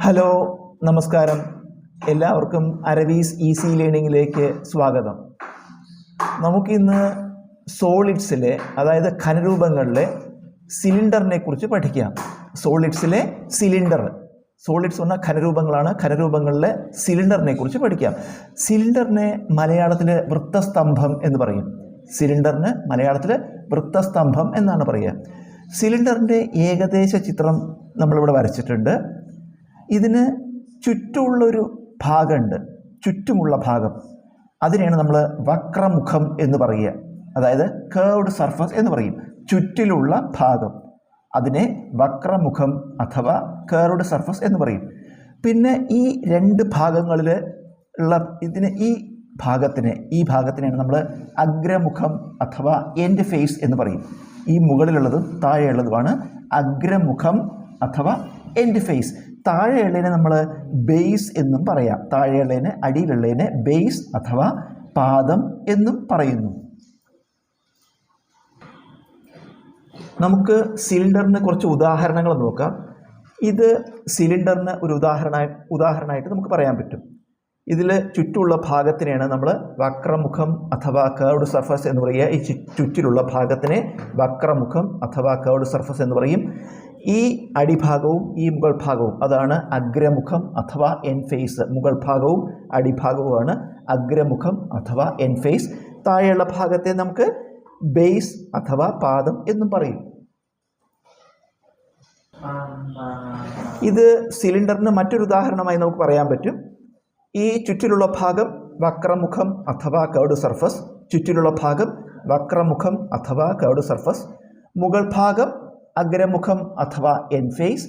Hello നമസ്കാരം. എല്ലാവർക്കും അരവീസ് easy ലേണിങ്ങിലേക്ക് സ്വാഗതം. നമുക്കിന്ന് സോളിഡ്സിലെ അതായത് ഖനരൂപങ്ങളിലെ സിലിണ്ടറിനെ കുറിച്ച് പഠിക്കാം. സോളിഡ്സിലെ സിലിണ്ടർ. സോളിഡ്സ് എന്ന ഖനരൂപങ്ങളാണ്. ഖനരൂപങ്ങളിലെ സിലിണ്ടറിനെ കുറിച്ച് പഠിക്കാം. സിലിണ്ടറിനെ മലയാളത്തിൽ വൃത്തസ്തംഭം എന്ന് പറയും. സിലിണ്ടറിന് മലയാളത്തിൽ വൃത്തസ്തംഭം എന്നാണ് പറയുക. സിലിണ്ടറിന്റെ ഏകദേശ ചിത്രം നമ്മളിവിടെ വരച്ചിട്ടുണ്ട്. ഇതിന് ചുറ്റുമുള്ളൊരു ഭാഗമുണ്ട്. ചുറ്റുമുള്ള ഭാഗം. അതിനെയാണ് നമ്മൾ വക്രമുഖം എന്ന് പറയുക. അതായത് കേർവ്ഡ് സർഫസ് എന്ന് പറയും. ചുറ്റിലുള്ള ഭാഗം. അതിനെ വക്രമുഖം അഥവാ കേർവ്ഡ് സർഫസ് എന്ന് പറയും. പിന്നെ ഈ രണ്ട് ഭാഗങ്ങളിൽ ഉള്ള ഇതിന് ഈ ഭാഗത്തിന് ഈ ഭാഗത്തിനെയാണ് നമ്മൾ അഗ്രമുഖം അഥവാ എൻഡ് ഫേസ് എന്ന് പറയും. ഈ മുകളിലുള്ളതും താഴെയുള്ളതുമാണ് അഗ്രമുഖം അഥവാ എൻഡ് ഫേസ് താഴെയുള്ളതിനെ നമ്മൾ ബേസ് എന്നും പറയാം. താഴെയുള്ളതിനെ അടിയിലുള്ളതിനെ ബേസ് അഥവാ പാദം എന്നും പറയുന്നു. നമുക്ക് സിലിണ്ടറിന് കുറച്ച് ഉദാഹരണങ്ങൾ നോക്കാം. ഇത് സിലിണ്ടറിന് ഒരു ഉദാഹരണ ഉദാഹരണമായിട്ട് നമുക്ക് പറയാൻ പറ്റും. ഇതിൽ ചുറ്റുമുള്ള ഭാഗത്തിനെയാണ് നമ്മൾ വക്രമുഖം അഥവാ കേർഡ് സർഫസ് എന്ന് പറയുക. ഈ ചുറ്റിലുള്ള ഭാഗത്തിനെ വക്രമുഖം അഥവാ കേർഡ് സർഫസ് എന്ന് പറയും. ഈ അടിഭാഗവും ഈ മുകൾ ഭാഗവും അതാണ് അഗ്രമുഖം അഥവാ എൻ ഫേസ് മുകൾ ഭാഗവും അടിഭാഗവുമാണ് അഗ്രമുഖം അഥവാ എൻ ഫേസ് താഴെയുള്ള ഭാഗത്തെ നമുക്ക് ബേസ് അഥവാ പാദം എന്നും പറയും. ഇത് സിലിണ്ടറിന് മറ്റൊരു ഉദാഹരണമായി നമുക്ക് പറയാൻ പറ്റും. ഈ ചുറ്റിലുള്ള ഭാഗം വക്രമുഖം അഥവാ കേട് സർഫസ് ചുറ്റിലുള്ള ഭാഗം വക്രമുഖം അഥവാ കേട് സർഫസ് മുകൾ ഭാഗം അഗ്രമുഖം അഥവാ എൻ ഫേസ്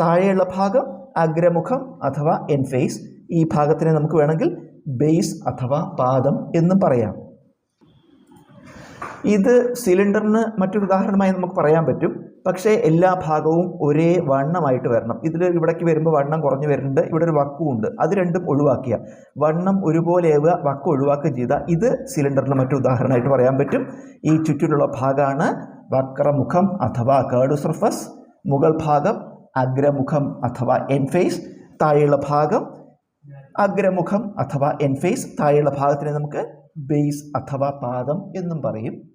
താഴെയുള്ള ഭാഗം അഗ്രമുഖം അഥവാ എൻ ഫേസ് ഈ ഭാഗത്തിനെ നമുക്ക് വേണമെങ്കിൽ ബേസ് അഥവാ പാദം എന്നും പറയാം. ഇത് സിലിണ്ടറിന് മറ്റൊരു ഉദാഹരണമായി നമുക്ക് പറയാൻ പറ്റും. പക്ഷേ എല്ലാ ഭാഗവും ഒരേ വണ്ണമായിട്ട് വരണം. ഇതിൽ ഇവിടേക്ക് വരുമ്പോൾ വണ്ണം കുറഞ്ഞു വരുന്നുണ്ട്. ഇവിടെ ഒരു വക്കും ഉണ്ട്. അത് രണ്ടും ഒഴിവാക്കിയ. വണ്ണം ഒരുപോലെ ആവുക വക്ക് ഒഴിവാക്കുകയും ചെയ്ത ഇത് സിലിണ്ടറിന് മറ്റൊരു ഉദാഹരണമായിട്ട് പറയാൻ പറ്റും. ഈ ചുറ്റിലുള്ള ഭാഗമാണ് വക്രമുഖം അഥവാ കേർഡ് സർഫസ് മുകൾ ഭാഗം അഗ്രമുഖം അഥവാ എൻഫേസ് താഴെയുള്ള ഭാഗം അഗ്രമുഖം അഥവാ എൻഫേസ് താഴെയുള്ള ഭാഗത്തിനെ നമുക്ക് ബേസ് അഥവാ പാദം എന്നും പറയും.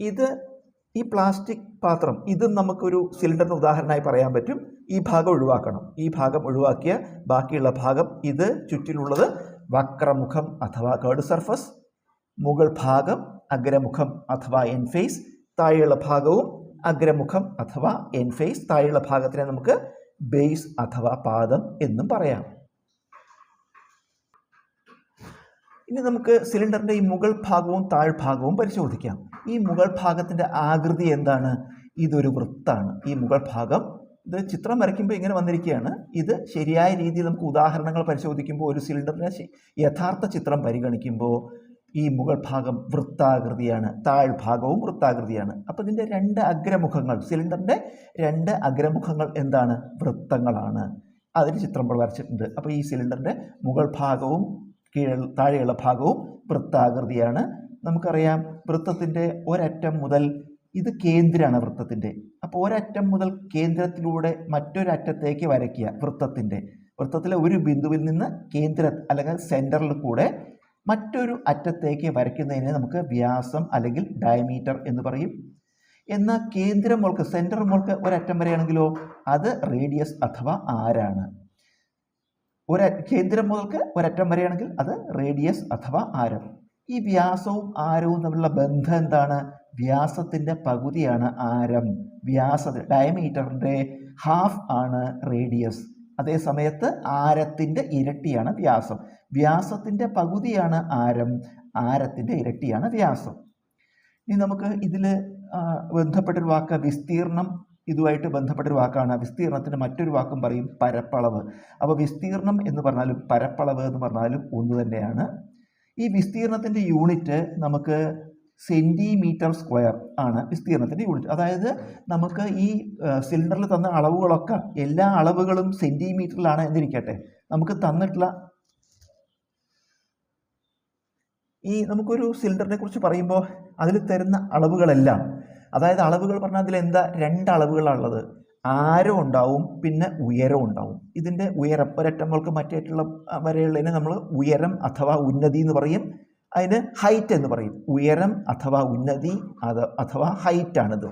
ഇത് ഈ പ്ലാസ്റ്റിക് പാത്രം ഇതും നമുക്കൊരു സിലിണ്ടറിന് ഉദാഹരണമായി പറയാൻ പറ്റും. ഈ ഭാഗം ഒഴിവാക്കണം. ഈ ഭാഗം ഒഴിവാക്കിയ ബാക്കിയുള്ള ഭാഗം ഇത് ചുറ്റിലുള്ളത് വക്രമുഖം അഥവാ കേർഡ് സർഫസ് മുകൾ ഭാഗം അഗ്രമുഖം അഥവാ എൻഫേസ് താഴെയുള്ള ഭാഗവും അഗ്രമുഖം അഥവാ എൻഫേസ് താഴെയുള്ള ഭാഗത്തിനെ നമുക്ക് ബേസ് അഥവാ പാദം എന്നും പറയാം. ഇനി നമുക്ക് സിലിണ്ടറിന്റെ ഈ മുകൾ ഭാഗവും താഴ്ഭാഗവും പരിശോധിക്കാം. ഈ മുകൾ ഭാഗത്തിന്റെ ആകൃതി എന്താണ്? ഇതൊരു വൃത്താണ്. ഈ മുകൾ ഭാഗം ഇത് ചിത്രം വരയ്ക്കുമ്പോൾ ഇങ്ങനെ വന്നിരിക്കുകയാണ്. ഇത് ശരിയായ രീതിയിൽ നമുക്ക് ഉദാഹരണങ്ങൾ പരിശോധിക്കുമ്പോൾ ഒരു സിലിണ്ടറിന്റെ യഥാർത്ഥ ചിത്രം പരിഗണിക്കുമ്പോൾ ഈ മുകൾ ഭാഗം വൃത്താകൃതിയാണ് താഴ്ഭാഗവും വൃത്താകൃതിയാണ്. അപ്പോൾ ഇതിന്റെ രണ്ട് അഗ്രമുഖങ്ങൾ സിലിണ്ടറിന്റെ രണ്ട് അഗ്രമുഖങ്ങൾ എന്താണ്? വൃത്തങ്ങളാണ്. അതിന് ചിത്രം വരച്ചിട്ടുണ്ട്. അപ്പോൾ ഈ സിലിണ്ടറിന്റെ മുകൾ ഭാഗവും കീഴ് താഴെയുള്ള ഭാഗവും വൃത്താകൃതിയാണ്. നമുക്കറിയാം വൃത്തത്തിന്റെ ഒരറ്റം മുതൽ ഇത് കേന്ദ്രമാണ് വൃത്തത്തിന്റെ അപ്പോൾ ഒരറ്റം മുതൽ കേന്ദ്രത്തിലൂടെ മറ്റൊരറ്റത്തേക്ക് വരയ്ക്കുക വൃത്തത്തിന്റെ വൃത്തത്തിലെ ഒരു ബിന്ദുവിൽ നിന്ന് കേന്ദ്ര അല്ലെങ്കിൽ സെന്ററിൽ കൂടെ മറ്റൊരു അറ്റത്തേക്ക് വരയ്ക്കുന്നതിനെ നമുക്ക് വ്യാസം അല്ലെങ്കിൽ ഡയമീറ്റർ എന്ന് പറയും. എന്നാൽ കേന്ദ്രം മുൾക്ക് സെന്റർ മുൾക്ക് ഒരറ്റം വരെയാണെങ്കിലോ? അത് റേഡിയസ് അഥവാ ആരാണ്? ഒരു കേന്ദ്രം മുതൽക്ക് ഒരറ്റം വരെയാണെങ്കിൽ അത് റേഡിയസ് അഥവാ ആരം. ഈ വ്യാസവും ആരവും തമ്മിലുള്ള ബന്ധം എന്താണ്? വ്യാസത്തിന്റെ പകുതിയാണ് ആരം. വ്യാസ ഡയമീറ്ററിന്റെ ഹാഫ് ആണ് റേഡിയസ് അതേ സമയത്ത് ആരത്തിന്റെ ഇരട്ടിയാണ് വ്യാസം. വ്യാസത്തിന്റെ പകുതിയാണ് ആരം. ആരത്തിന്റെ ഇരട്ടിയാണ് വ്യാസം. ഇനി നമുക്ക് ഇതിൽ ബന്ധപ്പെട്ടൊരു വാക്ക് വിസ്തീർണം ഇതുമായിട്ട് ബന്ധപ്പെട്ടൊരു വാക്കാണ്. വിസ്തീർണത്തിന് മറ്റൊരു വാക്കും പറയും പരപ്പളവ്. അപ്പോൾ വിസ്തീർണം എന്ന് പറഞ്ഞാലും പരപ്പളവ് എന്ന് പറഞ്ഞാലും ഒന്ന് തന്നെയാണ്. ഈ വിസ്തീർണത്തിന്റെ യൂണിറ്റ് നമുക്ക് സെന്റിമീറ്റർ സ്ക്വയർ ആണ് വിസ്തീർണത്തിന്റെ യൂണിറ്റ്. അതായത് നമുക്ക് ഈ സിലിണ്ടറിൽ തന്ന അളവുകളൊക്കെ എല്ലാ അളവുകളും സെന്റിമീറ്ററിലാണ് എന്നിരിക്കട്ടെ. നമുക്ക് തന്നിട്ടുള്ള ഈ നമുക്കൊരു സിലിണ്ടറിനെ കുറിച്ച് പറയുമ്പോൾ അതിൽ തരുന്ന അളവുകളെല്ലാം അതായത് അളവുകൾ പറഞ്ഞാൽ അതിൽ എന്താ? രണ്ട് അളവുകളാണുള്ളത് ആരം ഉണ്ടാവും പിന്നെ ഉയരം ഉണ്ടാവും. ഇതിന്റെ ഉയരം ഒരറ്റം മുതൽക്ക് മറ്റേറ്റുള്ള വരെയുള്ളതിന് നമ്മൾ ഉയരം അഥവാ ഉന്നതി എന്ന് പറയും. അതിന് ഹൈറ്റ് എന്ന് പറയും. ഉയരം അഥവാ ഉന്നതി അഥവാ ഹൈറ്റ് ആണിത്.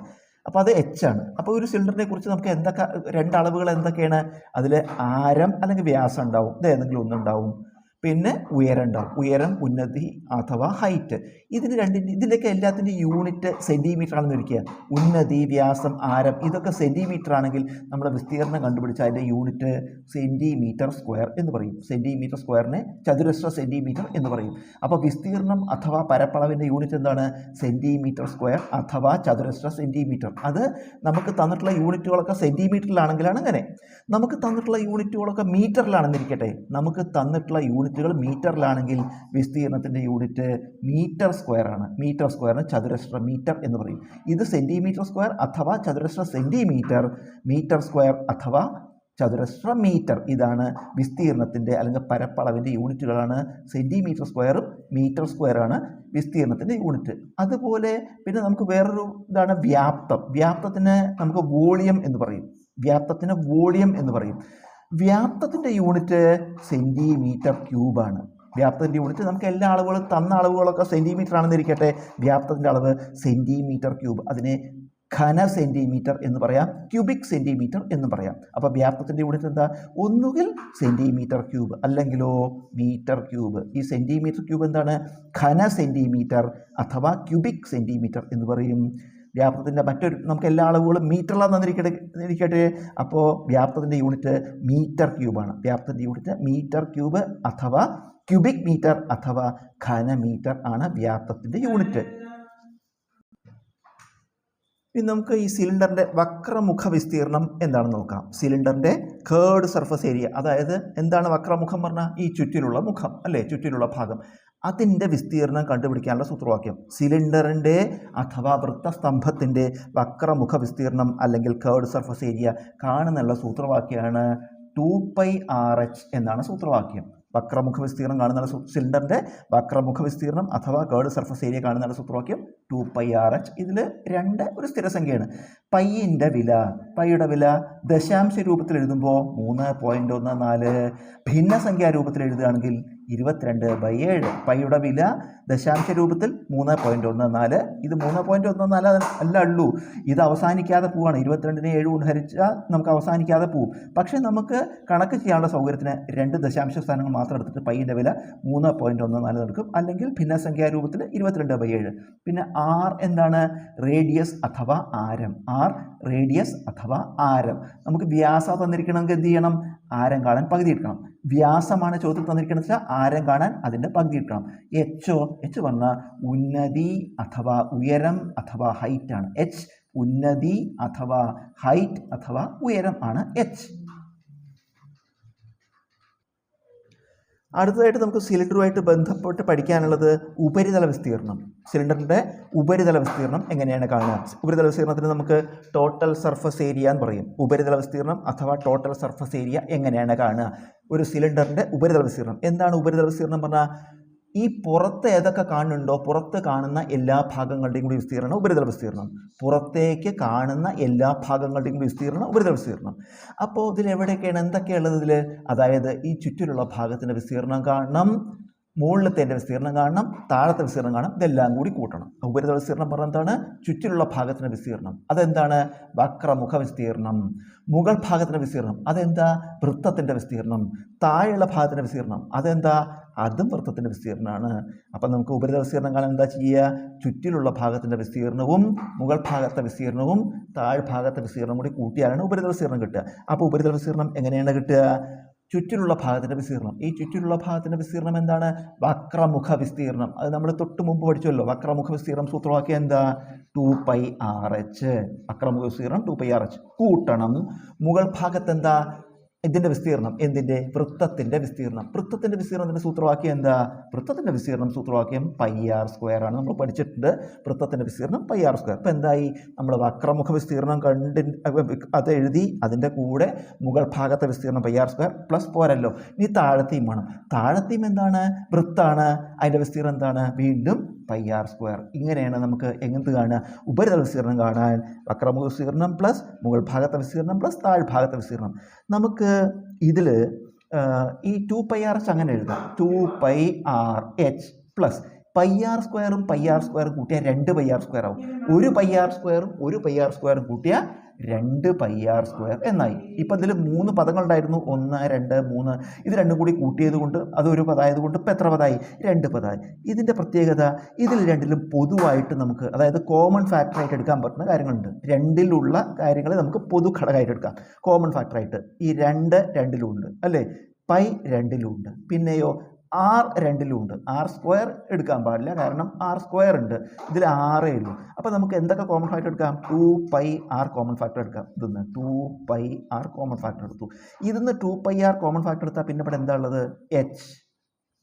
അപ്പോൾ അത് എച്ച് ആണ്. അപ്പോൾ ഒരു സിലിണ്ടറിനെ കുറിച്ച് നമുക്ക് എന്തൊക്കെ രണ്ട് അളവുകൾ എന്തൊക്കെയാണ്? അതിൽ ആരം അല്ലെങ്കിൽ വ്യാസം ഉണ്ടാവും. ഇത് ഏതെങ്കിലും ഒന്നുണ്ടാവും പിന്നെ ഉയരം ഉണ്ടാവും ഉയരം ഉന്നതി അഥവാ ഹൈറ്റ് ഇതിന് രണ്ടിന്റെ ഇതിന്റെയൊക്കെ എല്ലാത്തിന്റെ യൂണിറ്റ് സെന്റിമീറ്റർ ആണെന്ന് ഇരിക്കുക ഉന്നതി വ്യാസം ആരം ഇതൊക്കെ സെന്റിമീറ്റർ ആണെങ്കിൽ നമ്മുടെ വിസ്തീർണം കണ്ടുപിടിച്ച അതിന്റെ യൂണിറ്റ് സെന്റിമീറ്റർ സ്ക്വയർ എന്ന് പറയും. സെന്റിമീറ്റർ സ്ക്വയറിനെ ചതുരശ്ര സെന്റിമീറ്റർ എന്ന് പറയും. അപ്പോൾ വിസ്തീർണം അഥവാ പരപ്പളവിന്റെ യൂണിറ്റ് എന്താണ്? സെന്റിമീറ്റർ സ്ക്വയർ അഥവാ ചതുരശ്ര സെന്റിമീറ്റർ അത് നമുക്ക് തന്നിട്ടുള്ള യൂണിറ്റുകളൊക്കെ സെന്റിമീറ്ററിലാണെങ്കിലാണ് അങ്ങനെ നമുക്ക് തന്നിട്ടുള്ള യൂണിറ്റുകളൊക്കെ മീറ്ററിലാണെന്നിരിക്കട്ടെ നമുക്ക് തന്നിട്ടുള്ള യൂണിറ്റുകൾ മീറ്ററിലാണെങ്കിൽ വിസ്തീർണത്തിന്റെ യൂണിറ്റ് മീറ്റർ സ്ക്വയർ ആണ്. മീറ്റർ സ്ക്വയറിന് ചതുരശ്ര മീറ്റർ എന്ന് പറയും. ഇത് സെന്റിമീറ്റർ സ്ക്വയർ അഥവാ ചതുരശ്ര സെന്റിമീറ്റർ മീറ്റർ സ്ക്വയർ അഥവാ ചതുരശ്ര മീറ്റർ. ഇതാണ് വിസ്തീർണത്തിന്റെ അല്ലെങ്കിൽ പരപ്പളവിന്റെ യൂണിറ്റുകളാണ്. സെന്റിമീറ്റർ സ്ക്വയറും മീറ്റർ സ്ക്വയറാണ് വിസ്തീർണത്തിന്റെ യൂണിറ്റ്. അതുപോലെ പിന്നെ നമുക്ക് വേറൊരു ഇതാണ് വ്യാപ്തം. വ്യാപ്തത്തിന് നമുക്ക് വോളിയം എന്ന് പറയും. വ്യാപ്തത്തിന് വോളിയം എന്ന് പറയും. വ്യാപ്തത്തിന്റെ യൂണിറ്റ് സെന്റിമീറ്റർ ക്യൂബാണ് വ്യാപ്തത്തിന്റെ യൂണിറ്റ് നമുക്ക് എല്ലാ അളവുകളും തന്ന അളവുകളൊക്കെ സെന്റിമീറ്റർ ആണെന്നിരിക്കട്ടെ വ്യാപ്തത്തിന്റെ അളവ് സെന്റിമീറ്റർ ക്യൂബ്. അതിനെ ഘന സെന്റിമീറ്റർ എന്ന് പറയാം ക്യൂബിക് സെന്റിമീറ്റർ എന്ന് പറയാം. അപ്പോൾ വ്യാപ്തത്തിന്റെ യൂണിറ്റ് എന്താ? ഒന്നുകിൽ സെന്റിമീറ്റർ ക്യൂബ് അല്ലെങ്കിലോ മീറ്റർ ക്യൂബ്. ഈ സെന്റിമീറ്റർ ക്യൂബ് എന്താണ്? ഘന സെന്റിമീറ്റർ അഥവാ ക്യൂബിക് സെന്റിമീറ്റർ എന്ന് പറയും. വ്യാപ്തത്തിന്റെ മറ്റൊരു നമുക്ക് എല്ലാ അളവുകളും മീറ്ററിലാണ് തന്നിരിക്കട്ടെ. ഇരിക്കട്ടെ അപ്പോൾ വ്യാപ്തത്തിന്റെ യൂണിറ്റ് മീറ്റർ ക്യൂബാണ് വ്യാപ്തത്തിന്റെ യൂണിറ്റ് മീറ്റർ ക്യൂബ് അഥവാ ക്യൂബിക് മീറ്റർ അഥവാ ഘനമീറ്റർ ആണ് വ്യാപ്തത്തിന്റെ യൂണിറ്റ് ഇനി നമുക്ക് ഈ സിലിണ്ടറിന്റെ വക്രമുഖ വിസ്തീർണം എന്താണെന്ന് നോക്കാം. സിലിണ്ടറിന്റെ കേർഡ് സർഫസ് ഏരിയ അതായത് എന്താണ് വക്രമുഖം പറഞ്ഞാൽ ഈ ചുറ്റിലുള്ള മുഖം അല്ലേ? ചുറ്റിലുള്ള ഭാഗം. അതിന്റെ വിസ്തീർണം കണ്ടുപിടിക്കാനുള്ള സൂത്രവാക്യം. സിലിണ്ടറിന്റെ അഥവാ വൃത്തസ്തംഭത്തിന്റെ വക്രമുഖ വിസ്തീർണം അല്ലെങ്കിൽ കേർഡ് സർഫസ് ഏരിയ കാണുന്നുള്ള സൂത്രവാക്യമാണ് ടു പൈ ആർ എച്ച് എന്നാണ് സൂത്രവാക്യം. വക്രമുഖ വിസ്തീർണം കാണുന്ന സിലിണ്ടറിന്റെ വക്രമുഖ വിസ്തീർണം അഥവാ കേർഡ് സർഫസ് ഏരിയ കാണുന്ന സൂത്രവാക്യം ടു പൈ ആർ എച്ച് ഇതിൽ രണ്ട് ഒരു സ്ഥിരസംഖ്യയാണ്. പയ്യന്റെ വില പൈയുടെ വില ദശാംശ രൂപത്തിൽ എഴുതുമ്പോൾ മൂന്ന് പോയിന്റ് ഒന്ന് നാല് ഭിന്നസംഖ്യാ രൂപത്തിൽ എഴുതുകയാണെങ്കിൽ ഇരുപത്തിരണ്ട് ബൈ ഏഴ്. പൈയുടെ വില ദശാംശ രൂപത്തിൽ മൂന്ന് പോയിന്റ് ഒന്ന് നാല്. ഇത് മൂന്ന് പോയിന്റ് ഒന്ന് നാല് അല്ല ഉള്ളൂ. ഇത് അവസാനിക്കാതെ പോവാണ്. ഇരുപത്തിരണ്ടിനെ ഏഴ് കൊണ്ട് ഹരിച്ചാൽ നമുക്ക് അവസാനിക്കാതെ പോവും. പക്ഷേ നമുക്ക് കണക്ക് ചെയ്യാനുള്ള സൗകര്യത്തിന് രണ്ട് ദശാംശ സ്ഥാനങ്ങൾ മാത്രം എടുത്തിട്ട് പൈന്റെ വില മൂന്ന് പോയിന്റ് ഒന്ന് നാല് എടുക്കും. അല്ലെങ്കിൽ ഭിന്നസംഖ്യാ രൂപത്തിൽ ഇരുപത്തിരണ്ട് ബൈ ഏഴ്. പിന്നെ ആർ എന്താണ്? റേഡിയസ് അഥവാ ആരം. ആർ റേഡിയസ് അഥവാ ആരം. നമുക്ക് വ്യാസ തന്നിരിക്കണമെങ്കിൽ എന്ത് ചെയ്യണം? ആരം കാണാൻ പകുതി എടുക്കണം. വ്യാസമാണ് ചോദ്യത്തിൽ തന്നിരിക്കുന്നത് വെച്ചാൽ ആരം കാണാൻ അതിന്റെ പകുതി എടുക്കണം. എച്ചോ എച്ച് പറഞ്ഞാൽ ഉന്നതി അഥവാ ഉയരം അഥവാ ഹൈറ്റ് ആണ്. എച്ച് ഉന്നതി അഥവാ ഹൈറ്റ് അഥവാ ഉയരം ആണ് എച്ച് അടുത്തതായിട്ട് നമുക്ക് സിലിണ്ടറുമായിട്ട് ബന്ധപ്പെട്ട് പഠിക്കാനുള്ളത് ഉപരിതല വിസ്തീർണം സിലിണ്ടറിന്റെ ഉപരിതല വിസ്തീർണം എങ്ങനെയാണ് കാണുക? ഉപരിതല വിസ്തീർണത്തിന് നമുക്ക് ടോട്ടൽ സർഫസ് ഏരിയ എന്ന് പറയും. ഉപരിതല വിസ്തീർണം അഥവാ ടോട്ടൽ സർഫസ് ഏരിയ എങ്ങനെയാണ് കാണുക? ഒരു സിലിണ്ടറിന്റെ ഉപരിതല വിസ്തീർണം എന്താണ് ഉപരിതല വിസ്തീർണം പറഞ്ഞാൽ ഈ പുറത്ത് ഏതൊക്കെ കാണുന്നുണ്ടോ പുറത്ത് കാണുന്ന എല്ലാ ഭാഗങ്ങളുടെയും കൂടി വിസ്തീർണം ഉപരിതല വിസ്തീർണം. പുറത്തേക്ക് കാണുന്ന എല്ലാ ഭാഗങ്ങളുടെയും കൂടി വിസ്തീർണം ഉപരിതല വിസ്തീർണം. അപ്പോൾ ഇതിൽ എവിടെയൊക്കെയാണ് എന്തൊക്കെയുള്ളത് ഇതിൽ അതായത് ഈ ചുറ്റിലുള്ള ഭാഗത്തിന്റെ വിസ്തീർണം കാണണം. മുകളിലത്തെ എന്റെ വിസ്തീർണം കാണണം താഴത്തെ വിസ്തീർണം കാണണം ഇതെല്ലാം കൂടി കൂട്ടണം. ഉപരിതല വിസ്തീർണം പറഞ്ഞ എന്താണ്? ചുറ്റിലുള്ള ഭാഗത്തിന്റെ വിസ്തീർണം അതെന്താണ്? വക്രമുഖ വിസ്തീർണം മുകൾ ഭാഗത്തിന്റെ വിസ്തീർണം അതെന്താ? വൃത്തത്തിന്റെ വിസ്തീർണം താഴെയുള്ള ഭാഗത്തിന്റെ വിസ്തീർണം അതെന്താ? അതും വൃത്തത്തിന്റെ വിസ്തീർണമാണ് അപ്പം നമുക്ക് ഉപരിതല വിസ്തീർണം കാണാൻ എന്താ ചെയ്യുക? ചുറ്റിലുള്ള ഭാഗത്തിന്റെ വിസ്തീർണവും മുകൾ ഭാഗത്തെ വിസ്തീർണവും താഴ്ഭാഗത്തെ വിസ്തീർണം കൂടി കൂട്ടിയാലാണ് ഉപരിതല വിസ്തീർണം കിട്ടുക. അപ്പോൾ ഉപരിതല വിസ്തീർണം എങ്ങനെയാണ് കിട്ടുക? ചുറ്റിലുള്ള ഭാഗത്തിന്റെ വിസ്തീർണം ഈ ചുറ്റിലുള്ള ഭാഗത്തിന്റെ വിസ്തീർണം എന്താണ്? വക്രമുഖ വിസ്തീർണം അത് നമ്മൾ തൊട്ട് മുമ്പ് പഠിച്ചല്ലോ. വക്രമുഖ വിസ്തീർണം സൂത്രവാക്യം എന്താ? Two pi R H. വക്രമുഖ വിസ്തീർണം ടു പൈ ആർ എച്ച്. കൂട്ടണം. മുകൾ ഭാഗത്ത് എന്താ? ഇതിന്റെ വിസ്തീർണം എന്തിന്റെ? വൃത്തത്തിന്റെ വിസ്തീർണം വൃത്തത്തിന്റെ വിസ്തീർണത്തിന്റെ സൂത്രവാക്യം എന്താ? വൃത്തത്തിന്റെ വിസ്തീർണം സൂത്രവാക്യം പൈ ആർ സ്ക്വയർ ആണ്. നമ്മൾ പഠിച്ചിട്ടുണ്ട് വൃത്തത്തിന്റെ വിസ്തീർണം പൈ ആർ സ്ക്വയർ. അപ്പോൾ എന്തായി? നമ്മൾ വക്രമുഖ വിസ്തീർണം കണ്ടി അത് എഴുതി അതിന്റെ കൂടെ മുകൾ ഭാഗത്തെ വിസ്തീർണം പൈ ആർ സ്ക്വയർ പ്ലസ് പോരല്ലോ. ഇനി താഴത്തെയും വേണം. താഴത്തെയും എന്താണ്? വൃത്താണ്. അതിന്റെ വിസ്തീർണം എന്താണ്? വീണ്ടും പൈ ആർ സ്ക്വയർ. ഇങ്ങനെയാണ് നമുക്ക് എങ്ങനത്തെ കാണുക? ഉപരിതല വിസ്തീർണം കാണാൻ വക്രമുഖ വിസ്തീർണം പ്ലസ് മുകൾ ഭാഗത്തെ വിസ്തീർണം പ്ലസ് താഴ്ഭാഗത്തെ വിസ്തീർണം നമുക്ക് ഇതിൽ ഈ ടു പൈ ആർ എച്ച് അങ്ങനെ എഴുതാം. Two pi R H plus pi R സ്ക്വയറും പൈ ആർ സ്ക്വയറും കൂട്ടിയാൽ രണ്ട് പൈ ആർ സ്ക്വയർ ആവും. ഒരു പൈ ആർ സ്ക്വയറും ഒരു പൈ ആർ സ്ക്വയറും കൂട്ടിയാൽ രണ്ട് പൈ ആർ സ്ക്വയർ എന്നായി. ഇപ്പം ഇതിൽ മൂന്ന് പദങ്ങളുണ്ടായിരുന്നു. ഒന്ന് രണ്ട് മൂന്ന്. ഇത് രണ്ടും കൂടി കൂട്ടിയത് കൊണ്ട് അതൊരു പദമായത് കൊണ്ട് ഇപ്പം എത്ര പദമായി രണ്ട് പദമായി ഇതിന്റെ പ്രത്യേകത ഇതിൽ രണ്ടിലും പൊതുവായിട്ട് നമുക്ക് അതായത് കോമൺ ഫാക്ടറായിട്ട് എടുക്കാൻ പറ്റുന്ന കാര്യങ്ങളുണ്ട്. രണ്ടിലുള്ള കാര്യങ്ങളെ നമുക്ക് പൊതു ഘടകമായിട്ട് എടുക്കാം കോമൺ ഫാക്ടറായിട്ട് ഈ രണ്ട് രണ്ടിലുണ്ട് അല്ലേ? പൈ രണ്ടിലുണ്ട് പിന്നെയോ ആർ രണ്ടിലും ഉണ്ട് ആർ സ്ക്വയർ എടുക്കാൻ പാടില്ല. കാരണം ആർ സ്ക്വയർ ഉണ്ട്. ഇതിൽ ആറേ ഉള്ളൂ. അപ്പോൾ നമുക്ക് എന്തൊക്കെ കോമൺ ഫാക്ടർ എടുക്കാം? Two pi R common factor എടുക്കാം. ഇതെന്ന് two pi R common factor എടുത്തു. ഇതിന്ന് two pi R common factor എടുത്താൽ പിന്നെ ഇവിടെ എന്താ ഉള്ളത്? H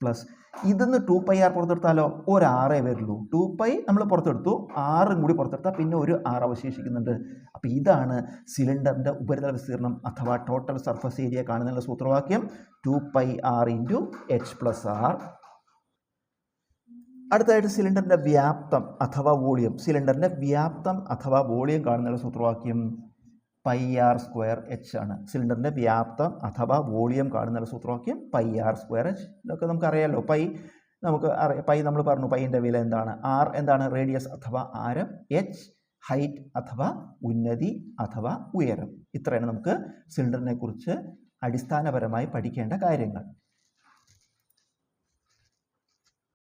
plus. ഇതിന്ന് ടു പൈ ആർ പുറത്തെടുത്താലോ? ഒരു ആറേ വരുള്ളൂ. ടു പൈ നമ്മൾ പുറത്തെടുത്തു. ആറും കൂടി പുറത്തെടുത്താൽ പിന്നെ ഒരു ആറ് അവശേഷിക്കുന്നുണ്ട്. അപ്പോൾ ഇതാണ് സിലിണ്ടറിന്റെ ഉപരിതല വിസ്തീർണം അഥവാ ടോട്ടൽ സർഫസ് ഏരിയ കാണുന്നതിനുള്ള സൂത്രവാക്യം. Two pi R into H plus R അടുത്തതായിട്ട് സിലിണ്ടറിന്റെ വ്യാപ്തം അഥവാ വോളിയം. സിലിണ്ടറിന്റെ വ്യാപ്തം അഥവാ വോളിയം കാണുന്നതിനുള്ള സൂത്രവാക്യം. പൈ ആർ സ്ക്വയർ എച്ച് ആണ്. സിലിണ്ടറിന്റെ വ്യാപ്തം അഥവാ വോളിയം കാണുന്ന സൂത്രവാക്യം പൈ ആർ സ്ക്വയർ എച്ച് ഇതൊക്കെ നമുക്കറിയാമല്ലോ പൈ നമുക്ക് അറിയാം പൈ നമ്മൾ പറഞ്ഞു. പൈന്റെ വില എന്താണ്? ആർ എന്താണ്? റേഡിയസ് അഥവാ ആരം? എച്ച് ഹൈറ്റ് അഥവാ ഉന്നതി അഥവാ ഉയരം. ഇത്രയാണ് നമുക്ക് സിലിണ്ടറിനെ കുറിച്ച് അടിസ്ഥാനപരമായി പഠിക്കേണ്ട കാര്യങ്ങൾ.